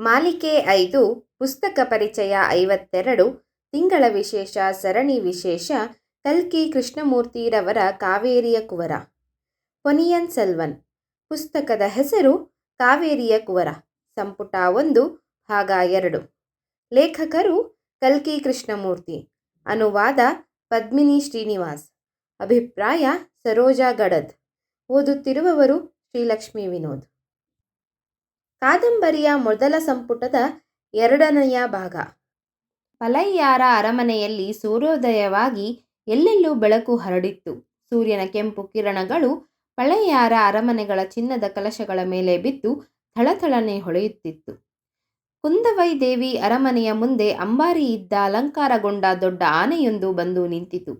ಮಾಲಿಕೆ ಐದು, ಪುಸ್ತಕ ಪರಿಚಯ ಐವತ್ತೆರಡು, ತಿಂಗಳ ವಿಶೇಷ, ಸರಣಿ ವಿಶೇಷ, ಕಲ್ಕಿ ಕೃಷ್ಣಮೂರ್ತಿರವರ ಕಾವೇರಿಯ ಕುವರ. ಪೊನಿಯನ್ ಸೆಲ್ವನ್. ಪುಸ್ತಕದ ಹೆಸರು ಕಾವೇರಿಯ ಕುವರ. ಸಂಪುಟ ಒಂದು, ಭಾಗ ಎರಡು. ಲೇಖಕರು ಕಲ್ಕಿ ಕೃಷ್ಣಮೂರ್ತಿ. ಅನುವಾದ ಪದ್ಮಿನಿ ಶ್ರೀನಿವಾಸ್. ಅಭಿಪ್ರಾಯ ಸರೋಜಾ ಗಡದ್. ಓದುತ್ತಿರುವವರು ಶ್ರೀಲಕ್ಷ್ಮಿ ವಿನೋದ್. ಕಾದಂಬರಿಯ ಮೊದಲ ಸಂಪುಟದ ಎರಡನೆಯ ಭಾಗ. ಪಲಯ್ಯಾರ ಅರಮನೆಯಲ್ಲಿ ಸೂರ್ಯೋದಯವಾಗಿ ಎಲ್ಲೆಲ್ಲೂ ಬೆಳಕು ಹರಡಿತ್ತು. ಸೂರ್ಯನ ಕೆಂಪು ಕಿರಣಗಳು ಪಳೆಯಾರ ಅರಮನೆಗಳ ಚಿನ್ನದ ಕಲಶಗಳ ಮೇಲೆ ಬಿದ್ದು ಥಳಥಳನೆ ಹೊಳೆಯುತ್ತಿತ್ತು. ಕುಂದವೈ ದೇವಿ ಅರಮನೆಯ ಮುಂದೆ ಅಂಬಾರಿ ಇದ್ದ ಅಲಂಕಾರಗೊಂಡ ದೊಡ್ಡ ಆನೆಯೊಂದು ಬಂದು ನಿಂತಿತು.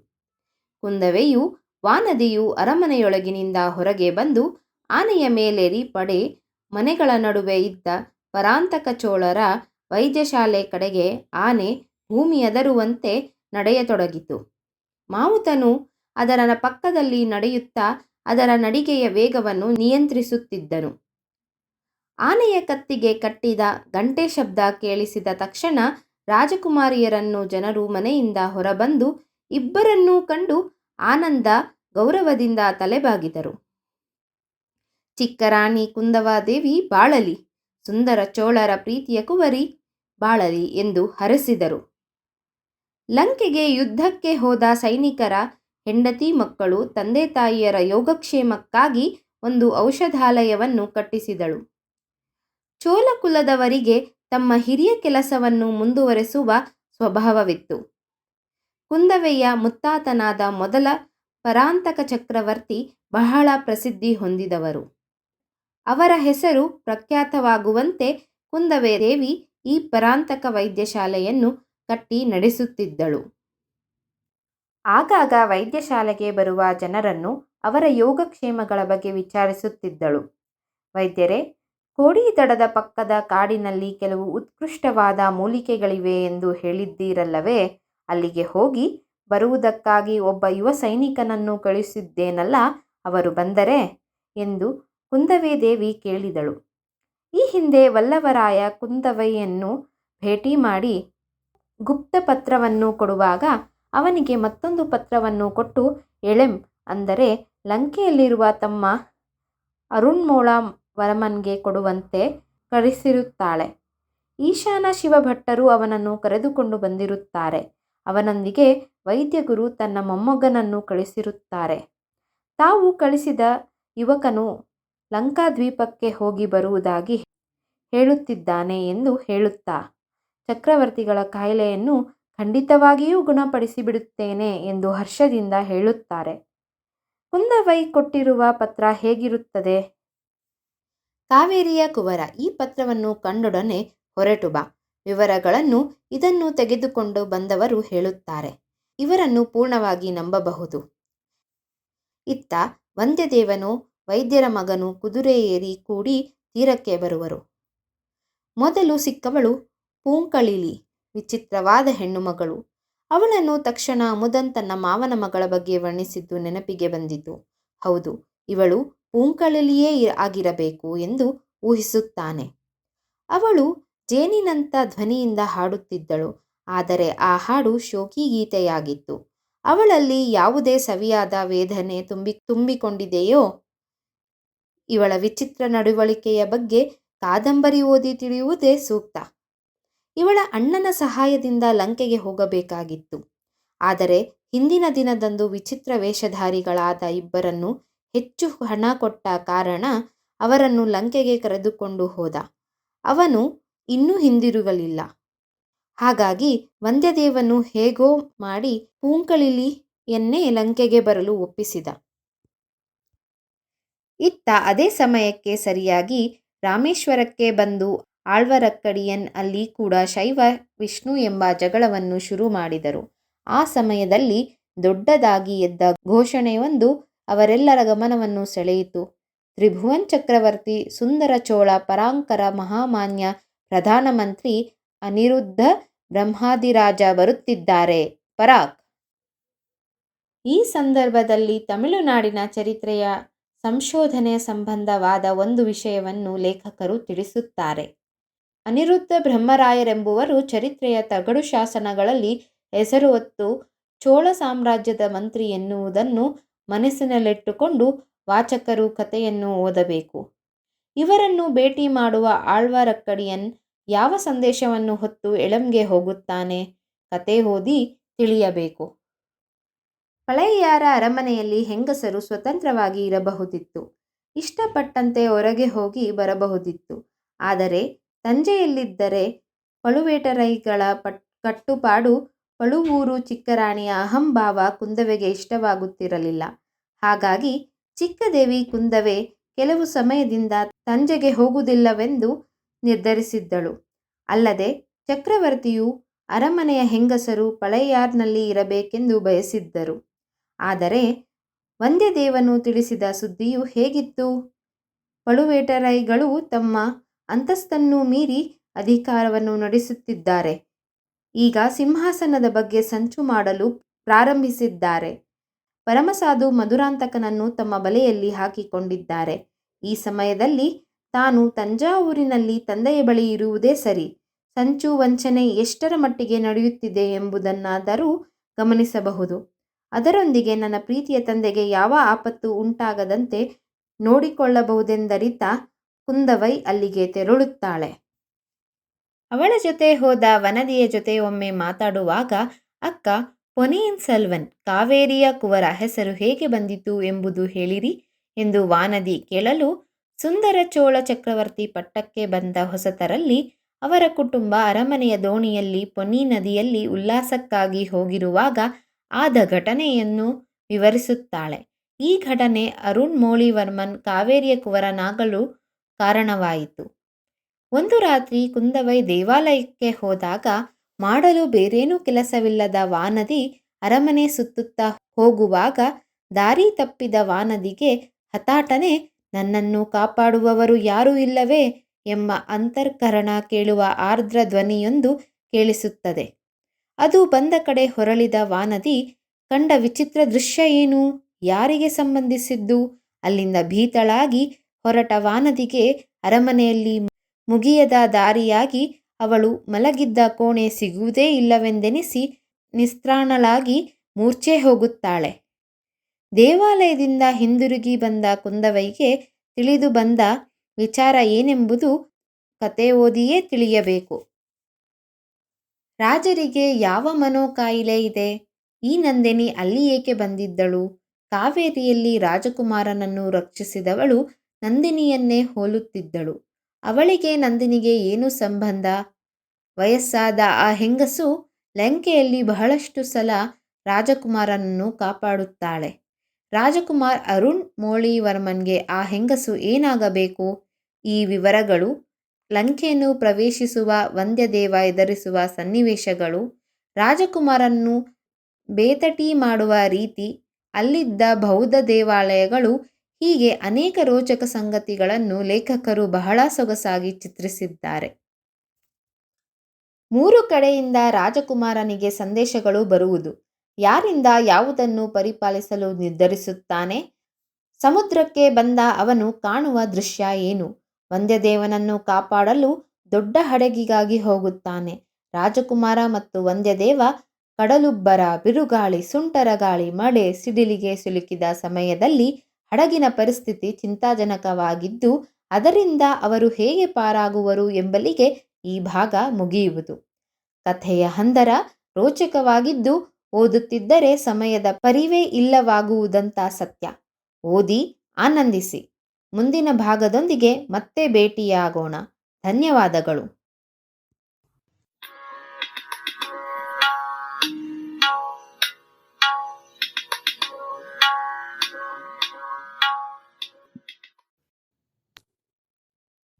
ಕುಂದವೆಯು ವಾನದಿಯು ಅರಮನೆಯೊಳಗಿನಿಂದ ಹೊರಗೆ ಬಂದು ಆನೆಯ ಮೇಲೇರಿ ಪಡೆ ಮನೆಗಳ ನಡುವೆ ಇದ್ದ ಪರಾಂತಕ ಚೋಳರ ವೈದ್ಯಶಾಲೆ ಕಡೆಗೆ ಆನೆ ಭೂಮಿಯದರುವಂತೆ ನಡೆಯತೊಡಗಿತು. ಮಾವುತನು ಅದರ ಪಕ್ಕದಲ್ಲಿ ನಡೆಯುತ್ತಾ ಅದರ ನಡಿಗೆಯ ವೇಗವನ್ನು ನಿಯಂತ್ರಿಸುತ್ತಿದ್ದನು. ಆನೆಯ ಕತ್ತಿಗೆ ಕಟ್ಟಿದ ಗಂಟೆ ಶಬ್ದ ಕೇಳಿಸಿದ ತಕ್ಷಣ ರಾಜಕುಮಾರಿಯರನ್ನು ಜನರು ಮನೆಯಿಂದ ಹೊರಬಂದು ಇಬ್ಬರನ್ನೂ ಕಂಡು ಆನಂದ ಗೌರವದಿಂದ ತಲೆಬಾಗಿದರು. ಚಿಕ್ಕರಾಣಿ ಕುಂದವಾದೇವಿ, ಬಾಳಲಿ. ಸುಂದರ ಚೋಳರ ಪ್ರೀತಿಯ ಕುವರಿ, ಬಾಳಲಿ ಎಂದು ಹರಸಿದರು. ಲಂಕೆಗೆ ಯುದ್ಧಕ್ಕೆ ಹೋದ ಸೈನಿಕರ ಹೆಂಡತಿ ಮಕ್ಕಳು ತಂದೆ ತಾಯಿಯರ ಯೋಗಕ್ಷೇಮಕ್ಕಾಗಿ ಒಂದು ಔಷಧಾಲಯವನ್ನು ಕಟ್ಟಿಸಿದಳು. ಚೋಳಕುಲದವರಿಗೆ ತಮ್ಮ ಹಿರಿಯ ಕೆಲಸವನ್ನು ಮುಂದುವರೆಸುವ ಸ್ವಭಾವವಿತ್ತು. ಕುಂದವೆಯ ಮುತ್ತಾತನಾದ ಮೊದಲ ಪರಾಂತಕ ಚಕ್ರವರ್ತಿ ಬಹಳ ಪ್ರಸಿದ್ಧಿ ಹೊಂದಿದವರು. ಅವರ ಹೆಸರು ಪ್ರಖ್ಯಾತವಾಗುವಂತೆ ಕುಂದವೇ ದೇವಿ ಈ ಪರಾಂತಕ ವೈದ್ಯಶಾಲೆಯನ್ನು ಕಟ್ಟಿ ನಡೆಸುತ್ತಿದ್ದಳು. ಆಗಾಗ ವೈದ್ಯಶಾಲೆಗೆ ಬರುವ ಜನರನ್ನು ಅವರ ಯೋಗಕ್ಷೇಮಗಳ ಬಗ್ಗೆ ವಿಚಾರಿಸುತ್ತಿದ್ದಳು. ವೈದ್ಯರೇ ಕೋಡಿ ದಡದ ಪಕ್ಕದ ಕಾಡಿನಲ್ಲಿ ಕೆಲವು ಉತ್ಕೃಷ್ಟವಾದ ಮೂಲಿಕೆಗಳಿವೆ ಎಂದು ಹೇಳಿದ್ದೀರಲ್ಲವೇ? ಅಲ್ಲಿಗೆ ಹೋಗಿ ಬರುವುದಕ್ಕಾಗಿ ಒಬ್ಬ ಯುವ ಸೈನಿಕನನ್ನು ಕಳುಹಿಸಿದ್ದೇನಲ್ಲ, ಅವರು ಬಂದರೆ? ಎಂದು ಕುಂದವೇ ದೇವಿ ಕೇಳಿದಳು. ಈ ಹಿಂದೆ ವಲ್ಲವರಾಯ ಕುಂದವೆಯನ್ನು ಭೇಟಿ ಮಾಡಿ ಗುಪ್ತ ಪತ್ರವನ್ನು ಕೊಡುವಾಗ ಅವನಿಗೆ ಮತ್ತೊಂದು ಪತ್ರವನ್ನು ಕೊಟ್ಟು ಎಳೆಂ ಅಂದರೆ ಲಂಕೆಯಲ್ಲಿರುವ ತಮ್ಮ ಅರುಣ್ಮೋಳ ವರಮನ್ಗೆ ಕೊಡುವಂತೆ ಕರೆಸಿರುತ್ತಾಳೆ. ಈಶಾನ ಶಿವಭಟ್ಟರು ಅವನನ್ನು ಕರೆದುಕೊಂಡು ಬಂದಿರುತ್ತಾರೆ. ಅವನೊಂದಿಗೆ ವೈದ್ಯಗುರು ತನ್ನ ಮೊಮ್ಮಗನನ್ನು ಕಳಿಸಿರುತ್ತಾರೆ. ತಾವು ಕಳಿಸಿದ ಯುವಕನು ಲಂಕಾದ್ವೀಪಕ್ಕೆ ಹೋಗಿ ಬರುವುದಾಗಿ ಹೇಳುತ್ತಿದ್ದಾನೆ ಎಂದು ಹೇಳುತ್ತಾ, ಚಕ್ರವರ್ತಿಗಳ ಕಾಯಿಲೆಯನ್ನು ಖಂಡಿತವಾಗಿಯೂ ಗುಣಪಡಿಸಿಬಿಡುತ್ತೇನೆ ಎಂದು ಹರ್ಷದಿಂದ ಹೇಳುತ್ತಾರೆ. ಕುಂದವೈ ಕೊಟ್ಟಿರುವ ಪತ್ರ ಹೇಗಿರುತ್ತದೆ? ಕಾವೇರಿಯ ಕುವರ, ಈ ಪತ್ರವನ್ನು ಕಂಡೊಡನೆ ಹೊರಟುಬ. ವಿವರಗಳನ್ನು ಇದನ್ನು ತೆಗೆದುಕೊಂಡು ಬಂದವರು ಹೇಳುತ್ತಾರೆ. ಇವರನ್ನು ಪೂರ್ಣವಾಗಿ ನಂಬಬಹುದು. ಇತ್ತ, ವಂದ್ಯದೇವನು ವೈದ್ಯರ ಮಗನು ಕುದುರೆ ಏರಿ ಕೂಡಿ ತೀರಕ್ಕೆ ಬರುವರು. ಮೊದಲು ಸಿಕ್ಕವಳು ಪೂಂಕಳಿಲಿ, ವಿಚಿತ್ರವಾದ ಹೆಣ್ಣು ಮಗಳು ಅವಳನ್ನು ತಕ್ಷಣ ಮುದನ್ ತನ್ನ ಮಾವನ ಮಗಳ ಬಗ್ಗೆ ವರ್ಣಿಸಿದ್ದು ನೆನಪಿಗೆ ಬಂದಿತು ಹೌದು, ಇವಳು ಪೂಂಕಳಲಿಯೇ ಆಗಿರಬೇಕು ಎಂದು ಊಹಿಸುತ್ತಾನೆ. ಅವಳು ಜೇನಿನಂಥ ಧ್ವನಿಯಿಂದ ಹಾಡುತ್ತಿದ್ದಳು, ಆದರೆ ಆ ಹಾಡು ಶೋಕಿ ಗೀತೆಯಾಗಿತ್ತು. ಅವಳಲ್ಲಿ ಯಾವುದೇ ಸವಿಯಾದ ವೇದನೆ ತುಂಬಿ, ತುಂಬಿಕೊಂಡಿದೆಯೋ ಇವಳ ವಿಚಿತ್ರ ನಡವಳಿಕೆಯ ಬಗ್ಗೆ ಕಾದಂಬರಿ ಓದಿ ತಿಳಿಯುವುದೇ ಸೂಕ್ತ. ಇವಳ ಅಣ್ಣನ ಸಹಾಯದಿಂದ ಲಂಕೆಗೆ ಹೋಗಬೇಕಾಗಿತ್ತು. ಆದರೆ ಹಿಂದಿನ ದಿನದಂದು ವಿಚಿತ್ರ ವೇಷಧಾರಿಗಳಾದ ಇಬ್ಬರನ್ನು ಹೆಚ್ಚು ಹಣ ಕೊಟ್ಟ ಕಾರಣ ಅವರನ್ನು ಲಂಕೆಗೆ ಕರೆದುಕೊಂಡು ಹೋದ. ಅವನು ಇನ್ನೂ ಹಿಂದಿರುಗಲಿಲ್ಲ. ಹಾಗಾಗಿ ವಂದ್ಯದೇವನು ಹೇಗೋ ಮಾಡಿ ಪೂಂಕಳಿಲಿಯನ್ನೇ ಲಂಕೆಗೆ ಬರಲು ಒಪ್ಪಿಸಿದ. ಇತ್ತ ಅದೇ ಸಮಯಕ್ಕೆ ಸರಿಯಾಗಿ ರಾಮೇಶ್ವರಕ್ಕೆ ಬಂದು ಆಳ್ವರಕ್ಕಡಿಯನ್ ಅಲ್ಲಿ ಕೂಡ ಶೈವ, ವಿಷ್ಣು ಎಂಬ ಜಗಳವನ್ನು ಶುರು ಮಾಡಿದರು. ಆ ಸಮಯದಲ್ಲಿ ದೊಡ್ಡದಾಗಿ ಎದ್ದ ಘೋಷಣೆಯೊಂದು ಅವರೆಲ್ಲರ ಗಮನವನ್ನು ಸೆಳೆಯಿತು. ತ್ರಿಭುವನ್ ಚಕ್ರವರ್ತಿ, ಸುಂದರ ಚೋಳ, ಪರಾಂಕರ, ಮಹಾಮಾನ್ಯ ಪ್ರಧಾನಮಂತ್ರಿ ಅನಿರುದ್ಧ ಬ್ರಹ್ಮಾದಿರಾಜ ಬರುತ್ತಿದ್ದಾರೆ. ಪರಾಕ್. ಈ ಸಂದರ್ಭದಲ್ಲಿ ತಮಿಳುನಾಡಿನ ಚರಿತ್ರೆಯ ಸಂಶೋಧನೆ ಸಂಬಂಧವಾದ ಒಂದು ವಿಷಯವನ್ನು ಲೇಖಕರು ತಿಳಿಸುತ್ತಾರೆ ಅನಿರುದ್ಧ ಬ್ರಹ್ಮರಾಯರೆಂಬುವರು ಚರಿತ್ರೆಯ ತಗಡು ಶಾಸನಗಳಲ್ಲಿ ಹೆಸರು ಹೊತ್ತು ಚೋಳ ಸಾಮ್ರಾಜ್ಯದ ಮಂತ್ರಿ ಎನ್ನುವುದನ್ನು ಮನಸ್ಸಿನಲ್ಲಿಟ್ಟುಕೊಂಡು ವಾಚಕರು ಕಥೆಯನ್ನು ಓದಬೇಕು. ಇವರನ್ನು ಭೇಟಿ ಮಾಡುವ ಆಳ್ವಾರಕ್ಕಡಿಯನ್ ಯಾವ ಸಂದೇಶವನ್ನು ಹೊತ್ತು ಎಳಂಗೆ ಹೋಗುತ್ತಾನೆ? ಕತೆ ಓದಿ ತಿಳಿಯಬೇಕು. ಪಳಯ್ಯಾರ ಅರಮನೆಯಲ್ಲಿ ಹೆಂಗಸರು ಸ್ವತಂತ್ರವಾಗಿ ಇರಬಹುದಿತ್ತು. ಇಷ್ಟಪಟ್ಟಂತೆ ಹೊರಗೆ ಹೋಗಿ ಬರಬಹುದಿತ್ತು. ಆದರೆ ತಂಜೆಯಲ್ಲಿದ್ದರೆ ಪಳುವೇಟರೈಗಳ ಕಟ್ಟುಪಾಡು, ಪಳುವೂರು ಚಿಕ್ಕರಾಣಿಯ ಅಹಂಭಾವ ಕುಂದವೆಗೆ ಇಷ್ಟವಾಗುತ್ತಿರಲಿಲ್ಲ. ಹಾಗಾಗಿ ಚಿಕ್ಕದೇವಿ ಕುಂದವೆ ಕೆಲವು ಸಮಯದಿಂದ ತಂಜೆಗೆ ಹೋಗುವುದಿಲ್ಲವೆಂದು ನಿರ್ಧರಿಸಿದ್ದಳು. ಅಲ್ಲದೆ ಚಕ್ರವರ್ತಿಯು ಅರಮನೆಯ ಹೆಂಗಸರು ಪಳೆಯಾರ್ನಲ್ಲಿ ಇರಬೇಕೆಂದು ಬಯಸಿದ್ದರು. ಆದರೆ ವಂದ್ಯದೇವನು ತಿಳಿಸಿದ ಸುದ್ದಿಯು ಹೇಗಿತ್ತು? ಪಳುವೇಟರೈಗಳು ತಮ್ಮ ಅಂತಸ್ತನ್ನು ಮೀರಿ ಅಧಿಕಾರವನ್ನು ನಡೆಸುತ್ತಿದ್ದಾರೆ. ಈಗ ಸಿಂಹಾಸನದ ಬಗ್ಗೆ ಸಂಚು ಮಾಡಲು ಪ್ರಾರಂಭಿಸಿದ್ದಾರೆ. ಪರಮಸಾಧು ಮಧುರಾಂತಕನನ್ನು ತಮ್ಮ ಬಲೆಯಲ್ಲಿ ಹಾಕಿಕೊಂಡಿದ್ದಾರೆ. ಈ ಸಮಯದಲ್ಲಿ ತಾನು ತಂಜಾವೂರಿನಲ್ಲಿ ತಂದೆಯ ಬಳಿ ಇರುವುದೇ ಸರಿ. ಸಂಚು ವಂಚನೆ ಎಷ್ಟರ ಮಟ್ಟಿಗೆ ನಡೆಯುತ್ತಿದೆ ಎಂಬುದನ್ನಾದರೂ ಗಮನಿಸಬಹುದು. ಅದರೊಂದಿಗೆ ನನ್ನ ಪ್ರೀತಿಯ ತಂದೆಗೆ ಯಾವ ಆಪತ್ತು ಉಂಟಾಗದಂತೆ ನೋಡಿಕೊಳ್ಳಬಹುದೆಂದರಿತ ಕುಂದವೈ ಅಲ್ಲಿಗೆ ತೆರಳುತ್ತಾಳೆ. ಅವಳ ಜೊತೆ ಹೋದ ವನದಿಯ ಜೊತೆ ಒಮ್ಮೆ ಮಾತಾಡುವಾಗ ಅಕ್ಕ ಪೊನ್ನಿಯಿನ್ ಸೆಲ್ವನ್, ಕಾವೇರಿಯ ಕುವರ ಹೆಸರು ಹೇಗೆ ಬಂದಿತು ಎಂಬುದು ಹೇಳಿರಿ ಎಂದು ವಾನದಿ ಕೇಳಲು ಸುಂದರ ಚೋಳ ಚಕ್ರವರ್ತಿ ಪಟ್ಟಕ್ಕೆ ಬಂದ ಹೊಸತರಲ್ಲಿ ಅವರ ಕುಟುಂಬ ಅರಮನೆಯ ದೋಣಿಯಲ್ಲಿ ಪೊನ್ನಿ ನದಿಯಲ್ಲಿ ಉಲ್ಲಾಸಕ್ಕಾಗಿ ಹೋಗಿರುವಾಗ ಆದ ಘಟನೆಯನ್ನು ವಿವರಿಸುತ್ತಾಳೆ. ಈ ಘಟನೆ ಅರುಣ್ ಮೋಳಿವರ್ಮನ್ ಕಾವೇರಿಯ ಕುವರನಾಗಲು ಕಾರಣವಾಯಿತು. ಒಂದು ರಾತ್ರಿ ಕುಂದವೈ ದೇವಾಲಯಕ್ಕೆ ಹೋದಾಗ ಮಾಡಲು ಬೇರೇನೂ ಕೆಲಸವಿಲ್ಲದ ವಾನದಿ ಅರಮನೆ ಸುತ್ತುತ್ತಾ ಹೋಗುವಾಗ ದಾರಿ ತಪ್ಪಿದ ವಾನದಿಗೆ ಹತಾಟನೆ ನನ್ನನ್ನು ಕಾಪಾಡುವವರು ಯಾರೂ ಇಲ್ಲವೇ ಎಂಬ ಅಂತರ್ಕರಣ ಕೇಳುವ ಆರ್ದ್ರ ಧ್ವನಿಯೊಂದು ಕೇಳಿಸುತ್ತದೆ. ಅದು ಬಂದ ಕಡೆ ಹೊರಳಿದ ವಾನದಿ, ಕಂಡ ವಿಚಿತ್ರ ದೃಶ್ಯ ಏನು? ಯಾರಿಗೆ ಸಂಬಂಧಿಸಿದ್ದು? ಅಲ್ಲಿಂದ ಭೀತಳಾಗಿ ಹೊರಟ ವಾನದಿಗೆ ಅರಮನೆಯಲ್ಲಿ ಮುಗಿಯದ ದಾರಿಯಾಗಿ ಅವಳು ಮಲಗಿದ್ದ ಕೋಣೆ ಸಿಗುವುದೇ ಇಲ್ಲವೆಂದೆನಿಸಿ ನಿಸ್ತ್ರಾಣಳಾಗಿ ಮೂರ್ಛೆ ಹೋಗುತ್ತಾಳೆ. ದೇವಾಲಯದಿಂದ ಹಿಂದಿರುಗಿ ಬಂದ ಕುಂದವೈಗೆ ತಿಳಿದು ಬಂದ ವಿಚಾರ ಏನೆಂಬುದು ಕತೆ ಓದಿಯೇ ತಿಳಿಯಬೇಕು. ರಾಜರಿಗೆ ಯಾವ ಮನೋಕಾಯಿಲೆ ಇದೆ? ಈ ನಂದಿನಿ ಅಲ್ಲಿ ಏಕೆ ಬಂದಿದ್ದಳು? ಕಾವೇರಿಯಲ್ಲಿ ರಾಜಕುಮಾರನನ್ನು ರಕ್ಷಿಸಿದವಳು ನಂದಿನಿಯನ್ನೇ ಹೋಲುತ್ತಿದ್ದಳು. ಅವಳಿಗೆ ನಂದಿನಿಗೆ ಏನು ಸಂಬಂಧ? ವಯಸ್ಸಾದ ಆ ಹೆಂಗಸು ಲಂಕೆಯಲ್ಲಿ ಬಹಳಷ್ಟು ಸಲ ರಾಜಕುಮಾರನನ್ನು ಕಾಪಾಡುತ್ತಾಳೆ. ರಾಜಕುಮಾರ್ ಅರುಣ್ ಮೋಳಿವರ್ಮನ್ಗೆ ಆ ಹೆಂಗಸು ಏನಾಗಬೇಕು? ಈ ವಿವರಗಳು, ಲಂಕೆಯನ್ನು ಪ್ರವೇಶಿಸುವ ವಂದ್ಯದೇವ ಎದುರಿಸುವ ಸನ್ನಿವೇಶಗಳು, ರಾಜಕುಮಾರನನ್ನು ಬೇತಟಿ ಮಾಡುವ ರೀತಿ, ಅಲ್ಲಿದ್ದ ಬೌದ್ಧ ದೇವಾಲಯಗಳು ಹೀಗೆ ಅನೇಕ ರೋಚಕ ಸಂಗತಿಗಳನ್ನು ಲೇಖಕರು ಬಹಳ ಸೊಗಸಾಗಿ ಚಿತ್ರಿಸಿದ್ದಾರೆ. ಮೂರು ಕಡೆಯಿಂದ ರಾಜಕುಮಾರನಿಗೆ ಸಂದೇಶಗಳು ಬರುವುದು. ಯಾರಿಂದ ಯಾವುದನ್ನು ಪರಿಪಾಲಿಸಲು ನಿರ್ಧರಿಸುತ್ತಾನೆ? ಸಮುದ್ರಕ್ಕೆ ಬಂದ ಅವನು ಕಾಣುವ ದೃಶ್ಯ ಏನು? ವಂದ್ಯದೇವನನ್ನು ಕಾಪಾಡಲು ದೊಡ್ಡ ಹಡಗಿಗಾಗಿ ಹೋಗುತ್ತಾನೆ. ರಾಜಕುಮಾರ ಮತ್ತು ವಂದ್ಯದೇವ ಕಡಲುಬ್ಬರ, ಬಿರುಗಾಳಿ, ಸುಂಟರಗಾಳಿ, ಮಳೆ, ಸಿಡಿಲಿಗೆ ಸಿಲುಕಿದ ಸಮಯದಲ್ಲಿ ಹಡಗಿನ ಪರಿಸ್ಥಿತಿ ಚಿಂತಾಜನಕವಾಗಿದ್ದು ಅದರಿಂದ ಅವರು ಹೇಗೆ ಪಾರಾಗುವರು ಎಂಬಲ್ಲಿಗೆ ಈ ಭಾಗ ಮುಗಿಯುವುದು. ಕಥೆಯ ಹಂದರ ರೋಚಕವಾಗಿದ್ದು ಓದುತ್ತಿದ್ದರೆ ಸಮಯದ ಪರಿವೇ ಇಲ್ಲವಾಗುವುದಂತ ಸತ್ಯ. ಓದಿ ಆನಂದಿಸಿ. ಮುಂದಿನ ಭಾಗದೊಂದಿಗೆ ಮತ್ತೆ ಭೇಟಿಯಾಗೋಣ. ಧನ್ಯವಾದಗಳು.